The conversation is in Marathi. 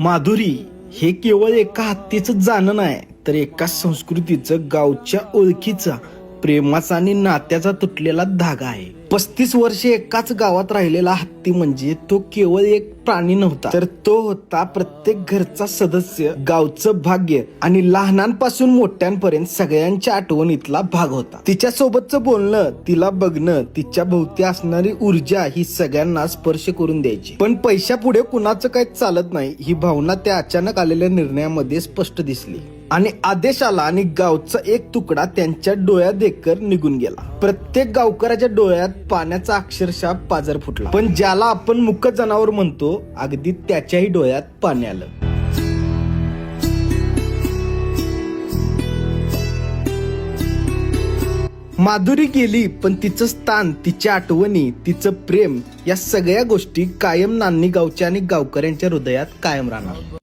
माधुरी हे केवळ एका हत्तीचं जाणं नाही तर एका संस्कृतीचं गावच्या ओळखीचा प्रेमाचा आणि नात्याचा तुटलेला धागा आहे. पस्तीस वर्षे एकाच गावात राहिलेला हत्ती म्हणजे तो केवळ एक प्राणी नव्हता. तर तो होता प्रत्येक घरचा सदस्य गावचं भाग्य आणि लहानांपासून मोठ्यांपर्यंत सगळ्यांच्या आठवणीतला भाग होता. तिच्या सोबतचं बोलणं तिला बघणं तिच्या भोवती असणारी ऊर्जा ही सगळ्यांना स्पर्श करून द्यायची. पण पैशा पुढे कुणाचं काही चालत नाही ही भावना त्या अचानक आलेल्या निर्णयामध्ये स्पष्ट दिसली. आणि आदेश आला आणि गावचा एक तुकडा त्यांच्या डोळ्यात देखकर निघून गेला. प्रत्येक गावकऱ्याच्या डोळ्यात पाण्याचा अक्षरशः पाजर फुटला. पण ज्याला आपण मुख जनावर म्हणतो अगदी त्याच्याही डोळ्यात पाणी आलं. माधुरी गेली पण तिचं स्थान तिच्या आठवणी तिचं प्रेम या सगळ्या गोष्टी कायम नान्नी गावच्या आणि गावकऱ्यांच्या हृदयात कायम राहणार.